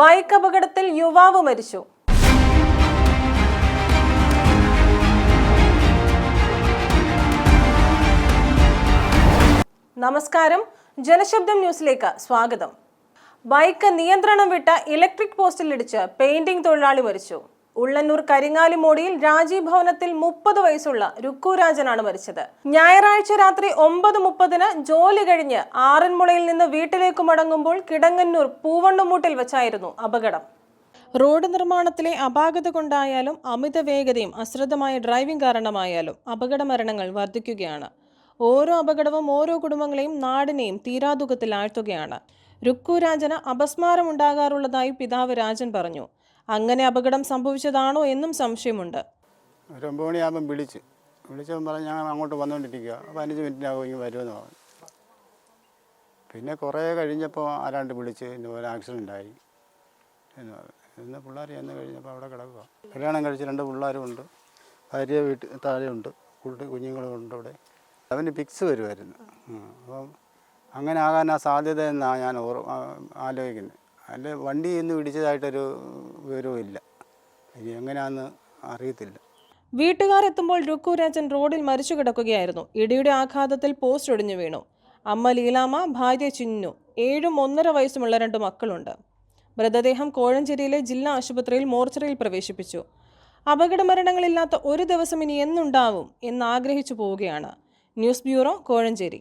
Bike അപകടത്തിൽ യുവാവ് മരിച്ചു. നമസ്കാരം. ജനശബ്ദം ന്യൂസിലേക്ക് സ്വാഗതം. ബൈക്ക് നിയന്ത്രണം വിട്ട ഇലക്ട്രിക് പോസ്റ്റിലിടിച്ച് പെയിന്റിംഗ് തൊഴിലാളി മരിച്ചു. ഉള്ളന്നൂർ കരിങ്ങാലിമോടിയിൽ രാജീവ് ഭവനത്തിൽ മുപ്പത് വയസ്സുള്ള രുക്കുരാജനാണ് മരിച്ചത്. ഞായറാഴ്ച രാത്രി ഒമ്പത് മുപ്പതിന് ജോലി കഴിഞ്ഞ് ആറന്മുളയിൽ നിന്ന് വീട്ടിലേക്ക് മടങ്ങുമ്പോൾ കിടങ്ങന്നൂർ പൂവണ്ണുമൂട്ടിൽ വെച്ചായിരുന്നു അപകടം. റോഡ് നിർമ്മാണത്തിലെ അപാകത കൊണ്ടായാലും അമിത വേഗതയും അശ്രദ്ധമായ ഡ്രൈവിംഗ് കാരണമായാലും അപകട മരണങ്ങൾ വർദ്ധിക്കുകയാണ് ഓരോ അപകടവും ഓരോ കുടുംബങ്ങളെയും നാടിനെയും തീരാതുഖത്തിൽ ആഴ്ത്തുകയാണ്. രുക്കുരാജന് അപസ്മാരമുണ്ടാകാറുള്ളതായി പിതാവ് രാജൻ പറഞ്ഞു. അങ്ങനെ അപകടം സംഭവിച്ചതാണോ എന്നും സംശയമുണ്ട്. ഒരു മണിയാകുമ്പം വിളിച്ച്. വിളിച്ചപ്പം പറഞ്ഞ് ഞങ്ങൾ അങ്ങോട്ട് വന്നുകൊണ്ടിരിക്കുക പതിനഞ്ച് മിനിറ്റിനകം ഇങ്ങനെ വരുമെന്ന് പറഞ്ഞു. പിന്നെ കുറേ കഴിഞ്ഞപ്പോൾ ആരാണ്ട് വിളിച്ച് ഇതുപോലെ ആക്സിഡന്റ് ആയി എന്ന് പറഞ്ഞു. ഇന്ന് പിള്ളേർ ചെന്ന് കഴിഞ്ഞപ്പോൾ അവിടെ കിടക്കുക കല്യാണം കഴിച്ച് രണ്ട് പിള്ളേരും ഉണ്ട് ഭാര്യ വീട്ടിൽ താഴെയുണ്ട്. കുഞ്ഞുങ്ങളും ഉണ്ട് അവിടെ. അവന് പിക്സ് വരുമായിരുന്നു. അപ്പം അങ്ങനെ ആകാൻ ആ സാധ്യത എന്നാണ് ഞാൻ ഓർ ആലോചിക്കുന്നത്. അല്ലെ വണ്ടി ഇന്ന് പിടിച്ചതായിട്ടൊരു വിവരവും ഇല്ല ഇനി എങ്ങനെയാണെന്ന് അറിയത്തില്ല. വീട്ടുകാർ എത്തുമ്പോൾ രുക്കുരാജൻ റോഡിൽ മരിച്ചു കിടക്കുകയായിരുന്നു. ഇടിയുടെ ആഘാതത്തിൽ പോസ്റ്റ് ഒടിഞ്ഞു വീണു. അമ്മ ലീലാമ്മ ഭാര്യ ചിന്നു ഏഴും ഒന്നര വയസ്സുമുള്ള രണ്ട് മക്കളുണ്ട്. മൃതദേഹം കോഴഞ്ചേരിയിലെ ജില്ലാ ആശുപത്രിയിൽ മോർച്ചറിയിൽ പ്രവേശിപ്പിച്ചു. അപകട മരണങ്ങളില്ലാത്ത ഒരു ദിവസം ഇനി എന്നുണ്ടാവും എന്ന് ആഗ്രഹിച്ചു പോവുകയാണ്. News bureau Kozhencherry.